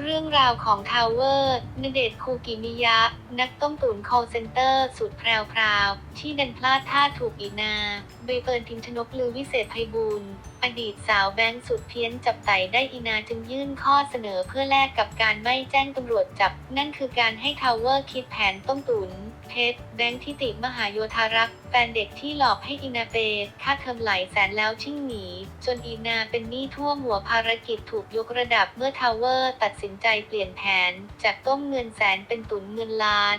เรื่องราวของทาวเวอร์นเดชคูกิมิยะ นักต้มตุ๋น call center สุดแพรวๆที่ดันพลาดท่าถูกอีนาใบเฟิร์นพิมชนกลือวิเศษไพบูลย์อดีตสาวแบงค์สุดเพี้ยนจับไต่ได้อีนาจึงยื่นข้อเสนอเพื่อแลกกับการไม่แจ้งตำรวจจับ นั่นคือการให้ทาวเวอร์คิดแผนต้มตุ๋นเพชรแบงค์ทิติมหาโยธารักษ์แฟนเด็กที่หลอกให้อีนาเปย์ค่าเทอมหลายแสนแล้วชิ่งหนี จนอีนาเป็นหนี้ท่วมหัวภารกิจถูกยกระดับเมื่อทาวเวอร์ตัดสินใจเปลี่ยนแผนจากต้มเงินแสนเป็นตุนเงินล้าน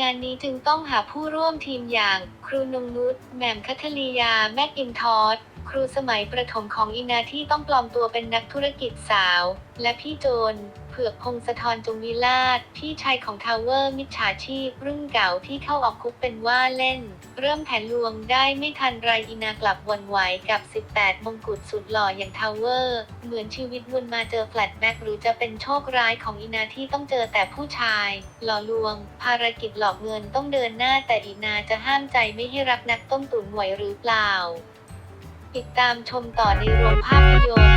งานนี้จึงต้องหาผู้ร่วมทีมอย่าง ครูนงนุชแหม่มคัทลียา แมกอินทอส ครูสมัยประถมของอินาที่ต้องปลอมตัวเป็นนักธุรกิจสาว และพี่โจนเผือกพงศธรจงวิลาศพี่ชายของทาวเวอร์มิจฉาชีพ รุ่นเก่าที่เข้าออกคุกเป็นว่าเล่น เริ่มแผนลวงได้ไม่ทันไรอินากลับวันไหวกับ 18 มงกุฎสุดหล่ออย่างทาวเวอร์ เหมือนชีวิตวนมาเจอแฟลชแบ็กหรือจะเป็นโชคร้ายของอินาที่ต้องเจอแต่ผู้ชาย หล่อลวง ภารกิจหลอกเงินต้องเดินหน้าแต่อินาจะห้ามใจไม่ให้รักนักต้มตุ๋นไหวหรือเปล่า ติดตามชมต่อในโรงภาพยนตร์